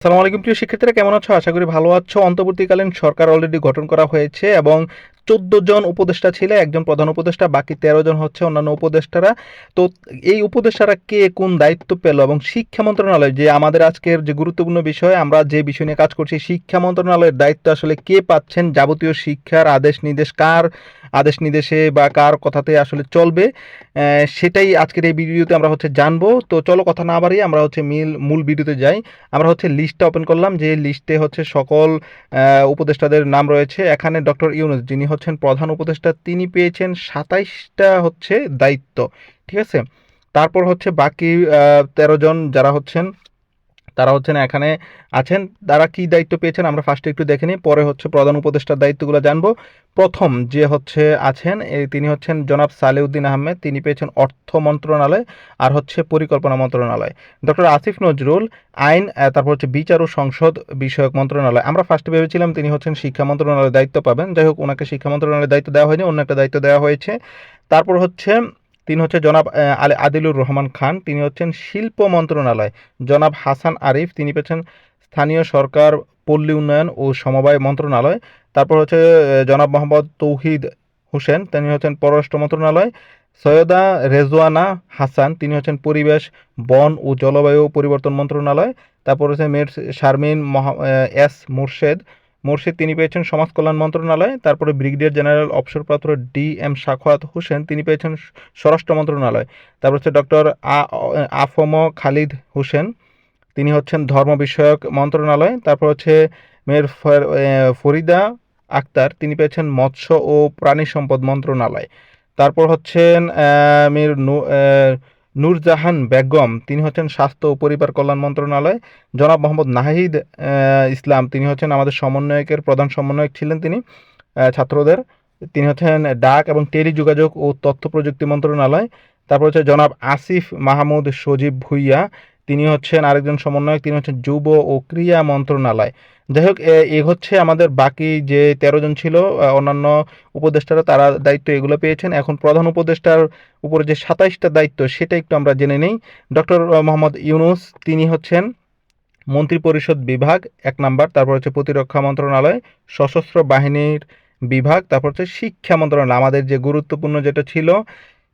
সালাম আলাইকুম, প্রিয় শিক্ষার্থীরা, কেমন আছো? আশা করি ভালো আছো। অন্তর্বর্তীকালীন সরকার অলরেডি গঠন করা হয়েছে এবং চোদ্দ জন উপদেষ্টা ছিল, একজন প্রধান উপদেষ্টা, বাকি তেরো জন হচ্ছে অন্যান্য উপদেষ্টারা। তো এই উপদেষ্টারা কে, কোন দায়িত্ব পেল এবং শিক্ষা মন্ত্রণালয়, যে আমাদের আজকের যে গুরুত্বপূর্ণ বিষয়, আমরা যে বিষয় নিয়ে কাজ করছি, শিক্ষা মন্ত্রণালয়ের দায়িত্ব আসলে কে পাচ্ছেন, যাবতীয় শিক্ষার আদেশ নির্দেশ কার আদেশ নির্দেশে বা কার কথাতে আসলে চলবে সেটাই আজকের এই ভিডিওতে আমরা হচ্ছে জানব। তো চলো কথা না বাড়িয়ে আমরা হচ্ছে মিল, মূল ভিডিওতে যাই। আমরা হচ্ছে লিস্টটা ওপেন করলাম, যে লিস্টে হচ্ছে সকল উপদেষ্টাদের নাম রয়েছে। এখানে ডক্টর ইউনুস, যিনি হচ্ছেন প্রধান উপদেষ্টা, তিনি পেয়েছেন সাতাইশটা হচ্ছে দায়িত্ব, ঠিক আছে? তারপর হচ্ছে বাকি তেরো জন যারা হচ্ছেন তারা হচ্ছেন এখানে আছেন। তারা কি দায়িত্ব পেয়েছেন আমরা ফার্স্টে একটু দেখে নিই। পরে হচ্ছে প্রধান উপদেষ্টার দায়িত্বগুলো জানব। প্রথম যে হচ্ছে আছেন তিনি হচ্ছেন জনাব সালেউদ্দিন আহমেদ। তিনি পেয়েছেন অর্থ মন্ত্রণালয় আর হচ্ছে পরিকল্পনা মন্ত্রণালয়। ডক্টর আসিফ নজরুল, আইন তারপর হচ্ছে বিচার ও সংসদ বিষয়ক মন্ত্রণালয়। আমরা ফার্স্টে ভেবেছিলাম তিনি হচ্ছেন শিক্ষা মন্ত্রণালয়ের দায়িত্ব পাবেন। যাই হোক, ওনাকে শিক্ষা মন্ত্রণালয়ের দায়িত্ব দেওয়া হয়নি, অন্য একটা দায়িত্ব দেওয়া হয়েছে। তারপর হচ্ছে তিনি হচ্ছে জনাব আলী আদিলুর রহমান খান, তিনি হচ্ছেন শিল্প মন্ত্রণালয়। জনাব হাসান আরিফ, তিনি পেয়েছেন স্থানীয় সরকার, পল্লী উন্নয়ন ও সমবায় মন্ত্রণালয়। তারপর হচ্ছে জনাব মোহাম্মদ তৌহিদ হোসেন, তিনি হচ্ছেন পররাষ্ট্র মন্ত্রণালয়। সৈয়দা রেজওয়ানা হাসান, তিনি হচ্ছেন পরিবেশ, বন ও জলবায়ু পরিবর্তন মন্ত্রণালয়। তারপর হচ্ছে মের শারমিন মহা- এস মুর্শেদ মুর্শিদ, তিনি পেয়েছেন সমাজ কল্যাণ মন্ত্রণালয়, তারপরে ব্রিগেডিয়ার জেনারেল অবসরপ্রাপ্ত ডি এম সাখাওয়াত হোসেন, তিনি পেয়েছেন স্বরাষ্ট্র মন্ত্রণালয়, তারপর হচ্ছে ডক্টর আফম খালিদ হোসেন, তিনি হচ্ছেন ধর্ম বিষয়ক মন্ত্রণালয়, তারপর হচ্ছে মেয়ের ফরিদা আক্তার, তিনি পেয়েছেন মৎস্য ও প্রাণী সম্পদ মন্ত্রণালয়, তারপর হচ্ছেন মেয়ের নূরজাহান বেগম, তিনি হচ্ছেন স্বাস্থ্য ও পরিবার কল্যাণ মন্ত্রণালয়। জনাব মোহাম্মদ নাহিদ ইসলাম, তিনি হচ্ছেন আমাদের সমন্বয়কের প্রধান সমন্বয়ক ছিলেন তিনি ছাত্রদের। তিনি হচ্ছেন ডাক এবং টেলিযোগাযোগ ও তথ্য প্রযুক্তি মন্ত্রণালয়। তারপর হচ্ছে জনাব আসিফ মাহমুদ সজীব ভুইয়া তিনি হচ্ছেন আরেকজন সমন্বয়ক, তিনি হচ্ছেন যুব ও ক্রীড়া মন্ত্রণালয়। যাই হোক, এ- হচ্ছে আমাদের বাকি যে তেরো জন ছিল অন্যান্য উপদেষ্টারা, তারা দায়িত্ব এগুলো পেয়েছেন। এখন প্রধান উপদেষ্টার উপরে যে সাতাইশটা দায়িত্ব, সেটা একটু আমরা জেনে নেই। ডক্টর মোহাম্মদ ইউনুস, তিনি হচ্ছেন মন্ত্রিপরিষদ বিভাগ, এক নাম্বার। তারপর হচ্ছে প্রতিরক্ষা মন্ত্রণালয়, সশস্ত্র বাহিনীর বিভাগ, তারপর হচ্ছে শিক্ষা মন্ত্রণালয়। আমাদের যে গুরুত্বপূর্ণ যেটা ছিল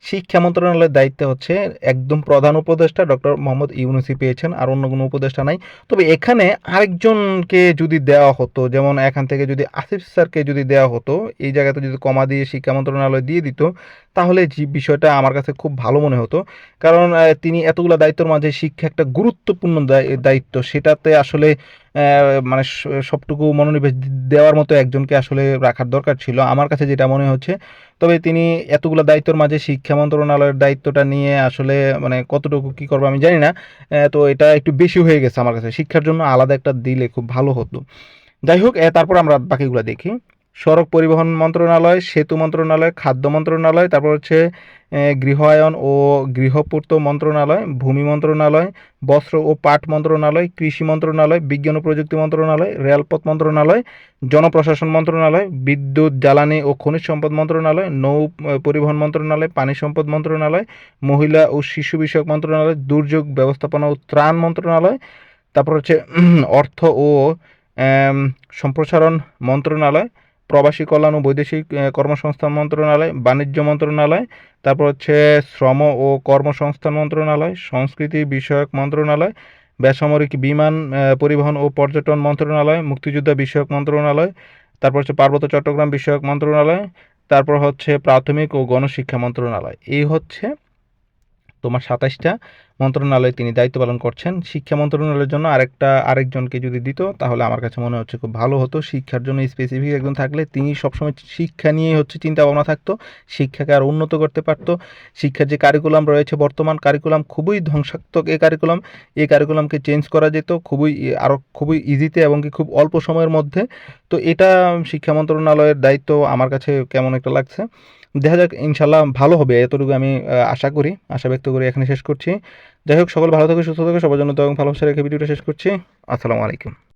শিক্ষা মন্ত্রণালয়ের দায়িত্ব হচ্ছে একদম প্রধান উপদেষ্টা ডক্টর মোহাম্মদ ইউনুসি পেয়েছেন, আর অন্য কোনো উপদেষ্টা নাই। তবে এখানে আরেকজনকে যদি দেওয়া হতো, যেমন এখান থেকে যদি আসিফ স্যারকে যদি দেওয়া হতো, এই জায়গাতে যদি কমা দিয়ে শিক্ষা মন্ত্রণালয় দিয়ে দিত, তাহলে বিষয়টা আমার কাছে খুব ভালো মনে হতো। কারণ তিনি এতগুলো দায়িত্বের মাঝে শিক্ষা একটা গুরুত্বপূর্ণ দায়- দায়িত্ব, সেটাতে আসলে মানে সবটুকু মনোনিবেশ দেওয়ার মতো একজনকে আসলে রাখার দরকার ছিল। আমার কাছে যেটা মনে হচ্ছে, তবে তিনি এতগুলো দায়িত্বর মাঝে শিক্ষা মন্ত্রণালয়ের দায়িত্বটা নিয়ে আসলে মানে কতটুকু কী করব আমি জানি না তো এটা একটু বেশি হয়ে গেছে আমার কাছে। শিক্ষার জন্য আলাদা একটা দিলে খুব ভালো হতো। যাই হোক তারপর আমরা বাকিগুলো দেখি। সড়ক পরিবহন মন্ত্রণালয়, সেতু মন্ত্রণালয়, খাদ্য মন্ত্রণালয়, তারপর হচ্ছে গৃহায়ন ও গৃহপূর্ত মন্ত্রণালয়, ভূমি মন্ত্রণালয়, বস্ত্র ও পাট মন্ত্রণালয়, কৃষি মন্ত্রণালয়, বিজ্ঞান ও প্রযুক্তি মন্ত্রণালয়, রেলপথ মন্ত্রণালয়, জনপ্রশাসন মন্ত্রণালয়, বিদ্যুৎ, জ্বালানি ও খনিজ সম্পদ মন্ত্রণালয়, নৌ পরিবহন মন্ত্রণালয়, পানি সম্পদ মন্ত্রণালয়, মহিলা ও শিশু বিষয়ক মন্ত্রণালয়, দুর্যোগ ব্যবস্থাপনা ও ত্রাণ মন্ত্রণালয়, তারপর হচ্ছে অর্থ ও সম্প্রসারণ মন্ত্রণালয় প্রবাসী কল্যাণ ও বৈদেশিক কর্মসংস্থান মন্ত্রণালয়, বাণিজ্য মন্ত্রণালয়, তারপর হচ্ছে শ্রম ও কর্মসংস্থান মন্ত্রণালয়, সংস্কৃতি বিষয়ক মন্ত্রণালয়, বেসামরিক বিমান পরিবহন ও পর্যটন মন্ত্রণালয়, মুক্তিযোদ্ধা বিষয়ক মন্ত্রণালয়, তারপর হচ্ছে পার্বত্য চট্টগ্রাম বিষয়ক মন্ত্রণালয়, তারপর হচ্ছে প্রাথমিক ও গণশিক্ষা মন্ত্রণালয়। এই হচ্ছে তোমার সাতাইশটা মন্ত্রণালয়ে তিনি দায়িত্ব পালন করছেন। শিক্ষা মন্ত্রণালয়ের জন্য আরেকটা, আরেকজনকে যদি দিত, তাহলে আমার কাছে মনে হচ্ছে খুব ভালো হতো। শিক্ষার জন্য স্পেসিফিক একজন থাকলে তিনি সবসময় শিক্ষা নিয়ে হচ্ছে চিন্তা ভাবনা থাকতো, শিক্ষাকে আর উন্নত করতে পারতো। শিক্ষার যে কারিকুলাম রয়েছে, বর্তমান কারিকুলাম খুবই ধ্বংসাত্মক এই কারিকুলাম এই কারিকুলামকে চেঞ্জ করা যেত খুবই আরও খুবই ইজিতে এবং কি খুব অল্প সময়ের মধ্যে। তো এটা শিক্ষা মন্ত্রণালয়ের দায়িত্ব, আমার কাছে কেমন একটা লাগছে। দেখা যাক ইনশাল্লাহ ভালো হবে, এতটুকু আমি আশা করি, আশা ব্যক্ত করে এখানে শেষ করছি। যাই হোক, সকল ভালো থাকো, সুস্থ থাকো, সবার জন্য তো এবং ভালোবাসা রেখে ভিডিওটা শেষ করছি। আসসালামু আলাইকুম।